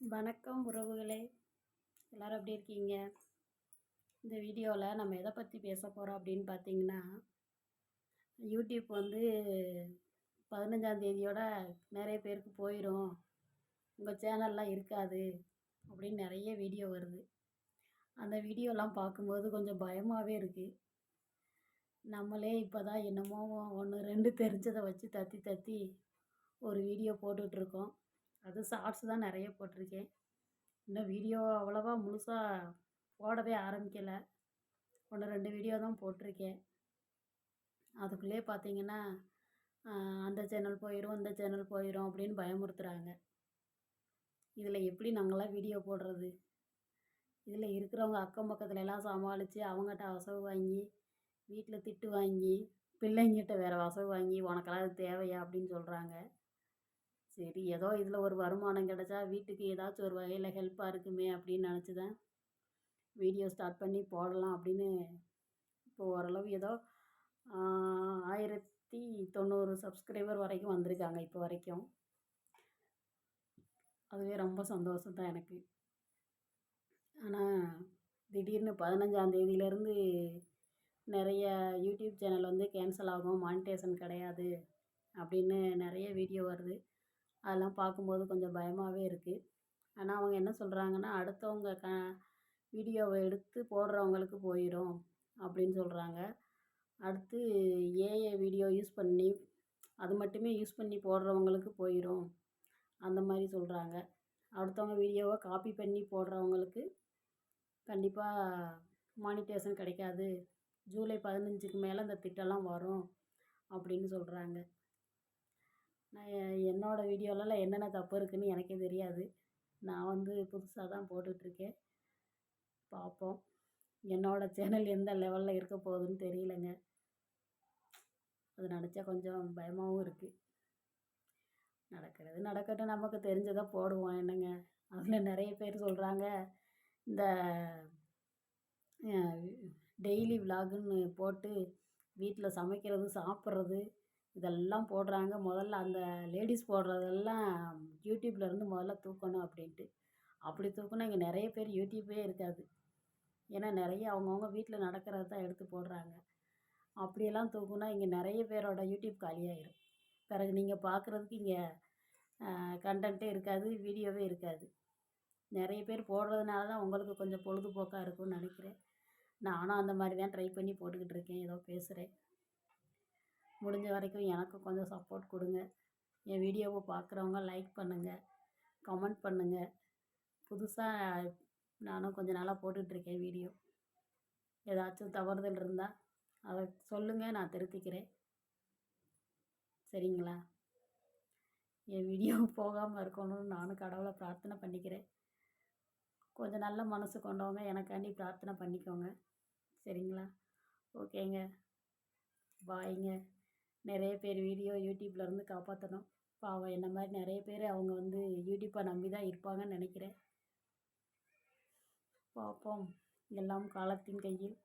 வணக்கம் உறவுகளே. எல்லோரும் எப்படி இருக்கீங்க? இந்த வீடியோவில் நம்ம எதை பற்றி பேச போகிறோம் அப்படின்னு பார்த்தீங்கன்னா யூடியூப் வந்து பதினஞ்சாந்தேதியோட நிறைய பேருக்கு போயிடும் உங்கள் சேனல்லாம் இருக்காது அப்படின்னு நிறைய வீடியோ வருது. அந்த வீடியோலாம் பார்க்கும்போது கொஞ்சம் பயமாகவே இருக்குது நம்மளே இப்போ தான் என்னமோ ஒன்று ரெண்டு தெரிஞ்சதை வச்சு தத்தி தத்தி ஒரு வீடியோ போட்டுட்ருக்கோம் அது ஷார்ட்ஸ் தான் நிறைய போட்டிருக்கேன். இன்னும் வீடியோ அவ்வளோவா முழுசாக போடவே ஆரம்பிக்கலை. ஒன்று ரெண்டு வீடியோ தான் போட்டிருக்கேன். அதுக்குள்ளேயே பார்த்தீங்கன்னா அந்த சேனல் போயிடும் இந்த சேனல் போயிடும் அப்படின்னு பயமுறுத்துகிறாங்க இதில் எப்படி நாங்களாம் வீடியோ போடுறது? இதில் இருக்கிறவங்க அக்கம் பக்கத்துல எல்லாம் சமாளித்து அவங்ககிட்ட வசவு வாங்கி வீட்டில் திட்டு வாங்கி பிள்ளைங்கிட்ட வேறு வசவு வாங்கி உனக்கெல்லாம் அது தேவையா? அப்படின்னு சொல்கிறாங்க சரி ஏதோ இதில் ஒரு வருமானம் கிடச்சா வீட்டுக்கு ஏதாச்சும் ஒரு வகையில் ஹெல்ப்பாக இருக்குமே அப்படின்னு நினச்சி தான் வீடியோ ஸ்டார்ட் பண்ணி போடலாம் அப்படின்னு இப்போ ஓரளவு ஏதோ ஆயிரத்தி தொண்ணூறு சப்ஸ்கிரைபர் வரைக்கும் வந்திருக்காங்க இப்போ வரைக்கும். அதுவே ரொம்ப சந்தோஷம் தான் எனக்கு. ஆனால் திடீர்னு பதினஞ்சாந்தேதியிலேருந்து நிறைய யூடியூப் சேனல் வந்து கேன்சல் ஆகும் மானிட்டேஷன் கிடையாது அப்படின்னு நிறைய வீடியோ வருது. அதெல்லாம் பார்க்கும்போது கொஞ்சம் பயமாகவே இருக்குது ஆனால் அவங்க என்ன சொல்கிறாங்கன்னா அடுத்தவங்க க வீடியோவை எடுத்து போடுறவங்களுக்கு போயிடும் அப்படின்னு சொல்கிறாங்க அடுத்து ஏஐ வீடியோ யூஸ் பண்ணி அது மட்டுமே யூஸ் பண்ணி போடுறவங்களுக்கு போயிடும் அந்த மாதிரி சொல்கிறாங்க அடுத்தவங்க வீடியோவை காப்பி பண்ணி போடுறவங்களுக்கு கண்டிப்பாக மானிட்டேஷன் கிடைக்காது. ஜூலை பதினஞ்சுக்கு மேலே இந்த திட்டம்லாம் வரும் அப்படின்னு சொல்கிறாங்க நான் என்னோடய வீடியோலலாம் என்னென்ன தப்பு இருக்குதுன்னு எனக்கே தெரியாது. நான் வந்து புதுசாக தான் போட்டுட்ருக்கேன். பார்ப்போம் என்னோடய சேனல் எந்த லெவலில் இருக்க போகுதுன்னு தெரியலங்க. அது நினச்சா கொஞ்சம் பயமாகவும் இருக்குது நடக்கிறது நடக்கட்டும் நமக்கு தெரிஞ்சதை போடுவோம். என்னங்க? அதில் நிறைய பேர் சொல்கிறாங்க இந்த டெய்லி விலாகுன்னு போட்டு வீட்டில் சமைக்கிறது சாப்பிட்றது இதெல்லாம் போடுறாங்க. முதல்ல அந்த லேடிஸ் போடுறதெல்லாம் யூடியூப்லேருந்து முதல்ல தூக்கணும் அப்படின்ட்டு. அப்படி தூக்கினா இங்கே நிறைய பேர் யூடியூப்பே இருக்காது. ஏன்னா நிறைய அவங்கவுங்க வீட்டில் நடக்கிறத தான் எடுத்து போடுறாங்க. அப்படியெல்லாம் தூக்குனா இங்கே நிறைய பேரோட யூடியூப் காலியாயிடும் பிறகு நீங்கள் பார்க்குறதுக்கு இங்கே கண்டென்ட்டே இருக்காது வீடியோவே இருக்காது. நிறைய பேர் போடுறதுனால தான் உங்களுக்கு கொஞ்சம் பொழுதுபோக்காக இருக்கும்னு நினைக்கிறேன். நானும் அந்த மாதிரி தான் ட்ரை பண்ணி போட்டுக்கிட்டு இருக்கேன். ஏதோ பேசுகிறேன் முடிஞ்ச வரைக்கும் எனக்கும் கொஞ்சம் சப்போர்ட் கொடுங்க. என் வீடியோவை பார்க்குறவங்க லைக் பண்ணுங்கள் கமெண்ட் பண்ணுங்கள் புதுசாக நானும் கொஞ்ச நாளாக போட்டுட்ருக்கேன் வீடியோ ஏதாச்சும் தவறுதல் இருந்தால் அதை சொல்லுங்கள் நான் திருத்திக்கிறேன். சரிங்களா? என் வீடியோ போகாமல் இருக்கணும்னு நானும் கடவுளை பிரார்த்தனை பண்ணிக்கிறேன். கொஞ்சம் நல்ல மனசு கொண்டவங்க எனக்காண்டி பிரார்த்தனை பண்ணிக்கோங்க. சரிங்களா? ஓகேங்க. பாய்ங்க நிறைய பேர் வீடியோ யூடியூப்லேருந்து காப்பாற்றணும் பாவம் என்ன மாதிரி நிறைய பேர் அவங்க வந்து யூடியூப்பை நம்பி தான் இருப்பாங்கன்னு நினைக்கிறேன். பார்ப்போம் எல்லாம் காலத்தின் கையில்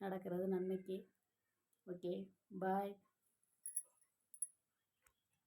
நடக்கிறது நன்மைக்கு. Okay bye.